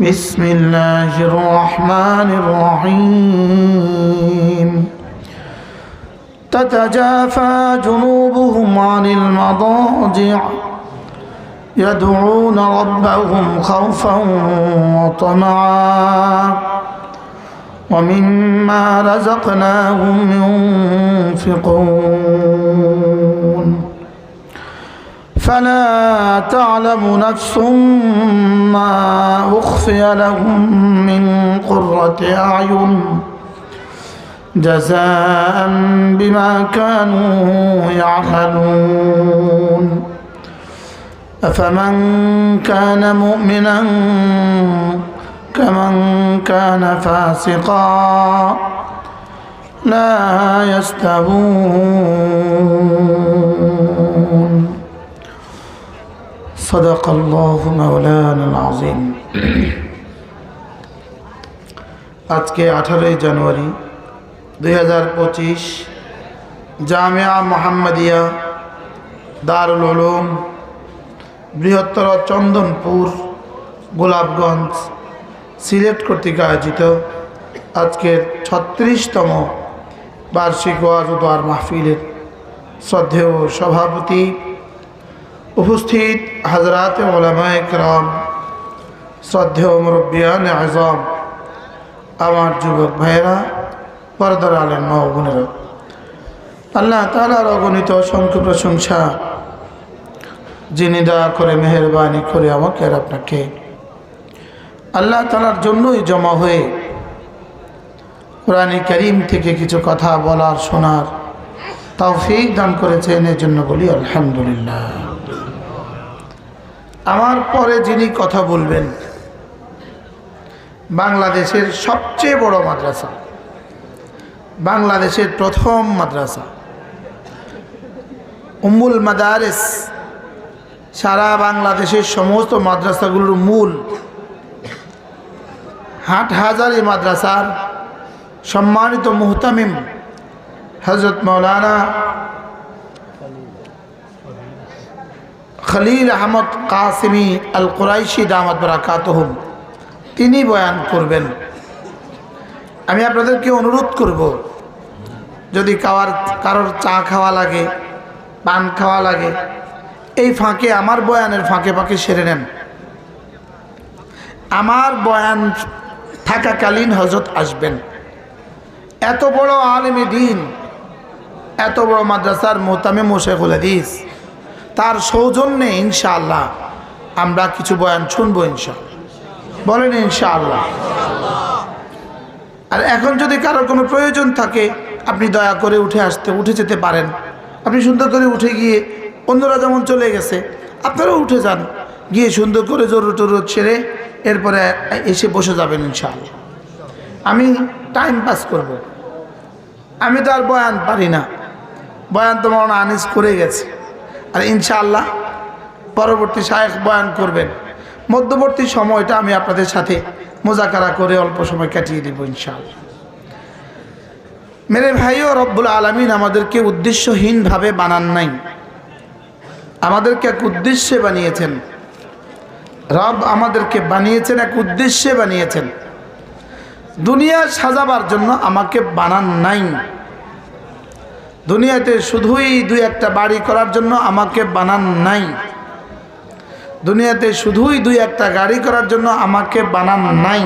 بسم الله الرحمن الرحيم. تتجافى جنوبهم عن المضاجع. يدعون ربهم خوفا وطمعا. ومما رزقناهم ينفقون. فلا تعلم نفس ما أخفي لهم من قرة أعين جزاء بما كانوا يعملون. أفمن كان مؤمنا كمن كان فاسقا لا يستوون. صدق الله مولانا العظيم আজকে আঠারোই জানুয়ারি দুই হাজার পঁচিশ জামিয়া মোহাম্মদিয়া দারুল উলুম বৃহত্তর চন্দনপুর গোলাপগঞ্জ সিলেট কর্তৃক আয়োজিত আজকের ছত্রিশতম বার্ষিক ওয়াজ ও দোয়ার মাহফিলের শ্রদ্ধেয় সভাপতি উপস্থিত হাজরাত ওলামায় کرام শ্রদ্ধেয় মুরব্বিয়ান আজম আমার যুবক ভাইয়েরা পরদার আলেন মা ও বোনেরা আল্লাহ তালার অগণিত অসংখ্য প্রশংসা যিনি দয়া করে মেহরবানি করে আমাকে আর আপনাকে আল্লাহ তালার জন্যই জমা হয়ে কোরআনী করিম থেকে কিছু কথা বলার শোনার তৌফিক দান করেছেন এর জন্য বলি আলহামদুলিল্লাহ আমার পরে যিনি কথা বলবেন, বাংলাদেশের সবচেয়ে বড় মাদ্রাসা, বাংলাদেশের প্রথম মাদ্রাসা উমুল মাদারেস, সারা বাংলাদেশের সমস্ত মাদ্রাসাগুলোর মূল হাট হাজারি মাদ্রাসার সম্মানিত মুহতামিম হজরত মৌলানা খলিল আহমদ কাসিমি আল কোরাইশি দামাত বরাকাতহম। তিনি বয়ান করবেন। আমি আপনাদেরকে অনুরোধ করব, যদি কাওয়ার, কারোর চা খাওয়া লাগে, পান খাওয়া লাগে, এই ফাঁকে, আমার বয়ানের ফাঁকে ফাঁকে সেরে নেন। আমার বয়ান থাকাকালীন হজরত আসবেন। এত বড় আলমী দিন, এত বড় মাদ্রাসার মোতামে মোশেখুল হাদিস। তার সৌজন্যে ইনশাআল্লাহ আমরা কিছু বয়ান শুনব ইনশাআল্লাহ। বলেন ইনশাআল্লাহ। আর এখন যদি কারোর কোনো প্রয়োজন থাকে, আপনি দয়া করে উঠে আসতে, উঠে যেতে পারেন। আপনি সুন্দর করে উঠে গিয়ে, অন্যরা যেমন চলে গেছে, আপনারাও উঠে যান। গিয়ে সুন্দর করে জরুর টরুর ছেড়ে এরপরে এসে বসে যাবেন ইনশাআল্লাহ। আমি টাইম পাস করব। আমি তো আর বয়ান পারি না। বয়ান তো মনে আনিস করে গেছে। আর ইনশাআল্লাহ পরবর্তী শায়েখ বয়ান করবেন। মধ্যবর্তী সময়টা আমি আপনাদের সাথে মোজাকারা করে অল্প সময় কাটিয়ে দেব ইনশাআল্লাহ। মেরে ভাই ভাইও রব্বুল আলমিন আমাদেরকে উদ্দেশ্যহীনভাবে বানান নাই। আমাদেরকে এক উদ্দেশ্যে বানিয়েছেন। রব আমাদেরকে বানিয়েছেন, এক উদ্দেশ্যে বানিয়েছেন। দুনিয়া সাজাবার জন্য আমাকে বানান নাই। দুনিয়াতে শুধুই দুই একটা বাড়ি করার জন্য আমাকে বানান নাই। দুনিয়াতে শুধুই দুই একটা গাড়ি করার জন্য আমাকে বানান নাই।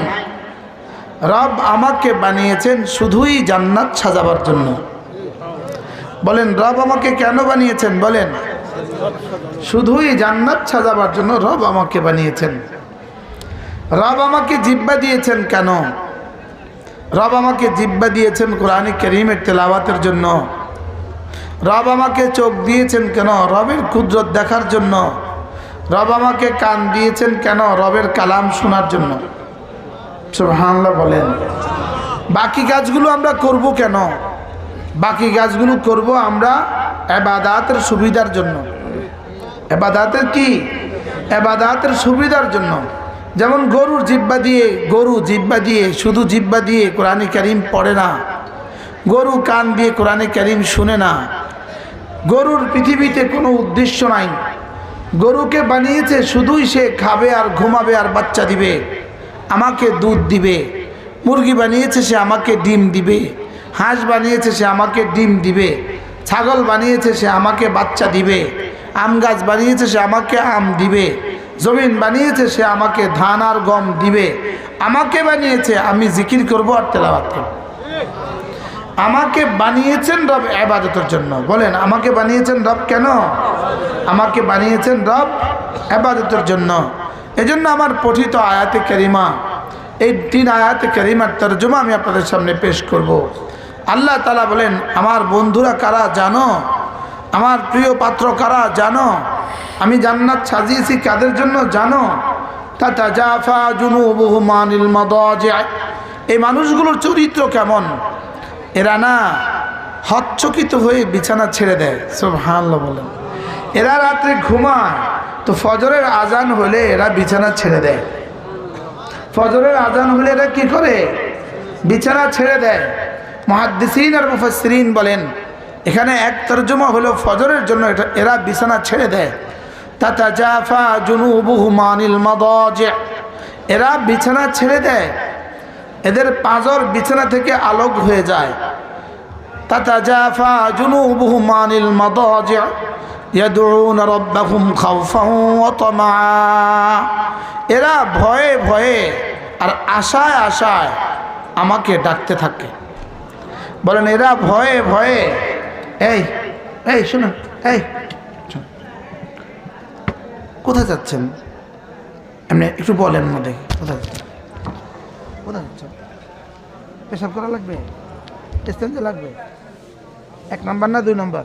রব আমাকে বানিয়েছেন শুধুই জান্নাত সাজাবার জন্য। বলেন, রব আমাকে কেন বানিয়েছেন? বলেন, শুধুই জান্নাত সাজাবার জন্য রব আমাকে বানিয়েছেন। রব আমাকে জিব্বা দিয়েছেন কেন? রব আমাকে জিব্বা দিয়েছেন কোরআনে করিমের তেলাওয়াতের জন্য। রব আমাকে চোখ দিয়েছেন কেন? রবের কুদরত দেখার জন্য। রব আমাকে কান দিয়েছেন কেন? রবের কালাম শোনার জন্য। সুবহানাল্লাহ বলেন। বাকি কাজগুলো আমরা করব কেন? বাকি কাজগুলো করব আমরা এবাদাতের সুবিধার জন্য। এবাদাতের কি? এবাদাতের সুবিধার জন্য। যেমন গরুর জিব্বা দিয়ে, গরু জিব্বা দিয়ে, শুধু জিব্বা দিয়ে কোরআনে করিম পড়ে না। গরু কান দিয়ে কোরআনে করিম শুনে না। গরুর পৃথিবীতে কোনো উদ্দেশ্য নাই। গরুকে বানিয়েছে শুধুই সে খাবে আর ঘুমাবে আর বাচ্চা দিবে। আমাকে দুধ দিবে। মুরগি বানিয়েছে সে আমাকে ডিম দিবে। হাঁস বানিয়েছে সে আমাকে ডিম দিবে। ছাগল বানিয়েছে সে আমাকে বাচ্চা দিবে। আম গাছ বানিয়েছে সে আমাকে আম দিবে। জমিন বানিয়েছে সে আমাকে ধান আর গম দিবে। আমাকে বানিয়েছে, আমি জিকির করব আর তেলাবাত করব। আমাকে বানিয়েছেন রব আবাদতের জন্য। বলেন, আমাকে বানিয়েছেন রব কেন? আমাকে বানিয়েছেন রব আবাদতের জন্য। এজন্য আমার পঠিত আয়াতে কেরিমা, এই তিন আয়াতে কেরিমার তর্জমা আমি আপনাদের সামনে পেশ করব। আল্লাহ তালা বলেন, আমার বন্ধুরা কারা জানো? আমার প্রিয় পাত্র কারা জানো? আমি জান্নাত সাজিয়েছি কাদের জন্য জানো? তা জাফা জুনু বহু মানিল এই মানুষগুলোর চরিত্র কেমন? এরা না হচ্চকিত হয়ে বিছানা ছেড়ে দেয় সব হাল্লা বলেন। এরা রাত্রে ঘুমায়, তো ফজরের আজান হলে এরা বিছানা ছেড়ে দেয়। ফজরের আজান হলে এরা কি করে? বিছানা ছেড়ে দেয়। মহাদ্দিসিন আর মুফাসরিন বলেন, এখানে এক তর্জমা হলো ফজরের জন্য এটা এরা বিছানা ছেড়ে দেয়। তাতা জাফা জুনুবুহু মানিল মাদাজি। এরা বিছানা ছেড়ে দেয়। এদের পাঁজর বিছানা থেকে আলোক হয়ে যায়। এরা ভয়ে ভয়ে আর আশায় আশায় আমাকে ডাকতে থাকে। বলেন, এরা ভয়ে ভয়ে, এই এই শুনুন এই কোথায় যাচ্ছেন? এমনি একটু বলেন দেখি কোথায় যাচ্ছেন? কোথায় যাচ্ছেন পেশাব করা লাগবে স্ট্যান্ডে লাগবে। এক নম্বর না দুই নম্বর?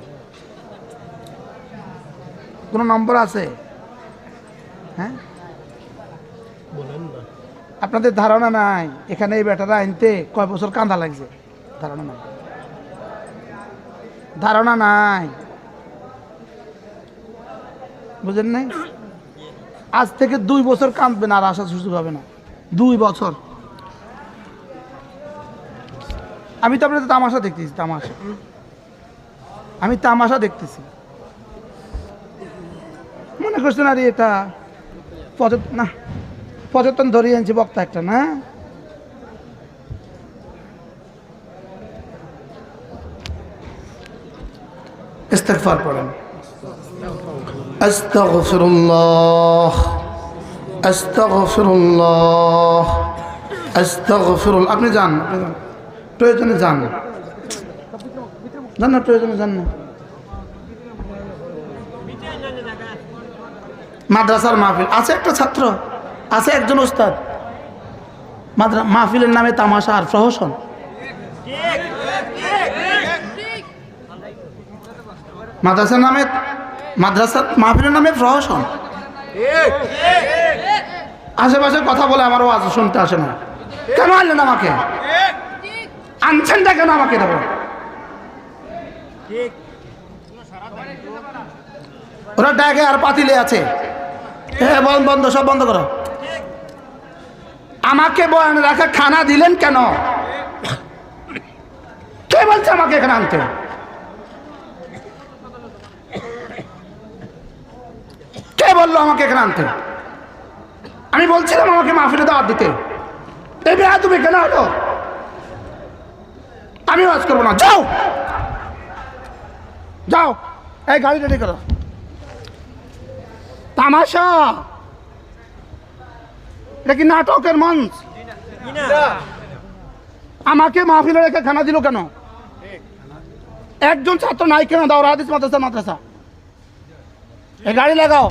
কোনো নম্বর আছে? হ্যাঁ? আপনাদের ধারণা নাই। এখানে এই বেটারা আনতে কয় বছর কাঁদা লাগছে? ধারণা নাই। ধারণা নাই। বুঝেন নাই? আজ থেকে দুই বছর কাঁদবে না আর আসার সুযোগ হবে না। দুই বছর। আমি তো আপনাদের তামাশা দেখতেছি, তামাশা। আমি তামাশা দেখতেছি। মনে করছেন, আরে এটা না, পঁচাত্তর ধরিয়ে আনছি বক্তা একটা, না? আপনি যান আপনি যান। প্রয়োজনে যান না প্রয়োজনে যান না মাদ্রাসার মাহফিল। আছে একটা ছাত্র, আছে একজন ওস্তাদ। মাদ্রা, মাহফিলের নামে তামাশা আর প্রহসন। মাদ্রাসার নামে, মাদ্রাসার মাহফিলের নামে প্রহসন। আশেপাশে কথা বলে আমার আওয়াজ শুনতে আসে না। কেন আনলেন আমাকে? আনছেনটা কেন আমাকে দেবো? ওরা ড্যাগে আর পাতিলে আছে। এ বন্ধ বন্ধ সব বন্ধ করো। আমাকে বয়ান রাখা খানা দিলেন কেন? কে বলছে আমাকে এখানে আনতে? কে বলল আমাকে এখানে আনতে? আমি বলছিলাম আমাকে মাহফিলে দাওয়াত দিতে। এই বেড়া তুমি কেন হলো? আমি ওয়াজ করব না। যাও। যাও। এই গাড়ি রেডি করো। তামাশা। এটা কি নাটকের মঞ্চ? আমাকে মাহফিলে রেখে খানা দিল কেন? একজন ছাত্র নাই কেন? দাও হাদিস মাদ্রাসা মাদ্রাসা। এই গাড়ি লাগাও।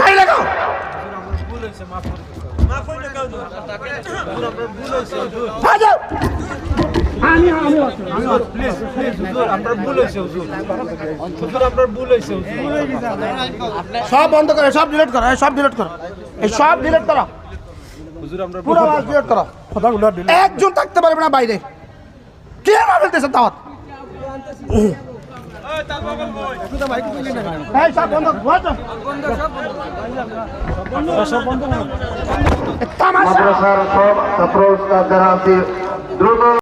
গাড়ি লাগাও। যাও। আমি আমি আমি আপনার ভুল হয়েছে হুজুর। হুজুর আপনার ভুল হয়েছে হুজুর। সব বন্ধ করো সব ডিলিট করো সব ডিলিট করো। এই সব ডিলিট করো। হুজুর পুরো আওয়াজ ডিলিট করো। কথাগুলো একজন থাকতে পারবে না বাইরে। কে না ফেলতেছে দাওয়াত? সব বন্ধ বন্ধ তামাশা মাদ্রাসার সব ছাত্র যারা আছে দ্রুত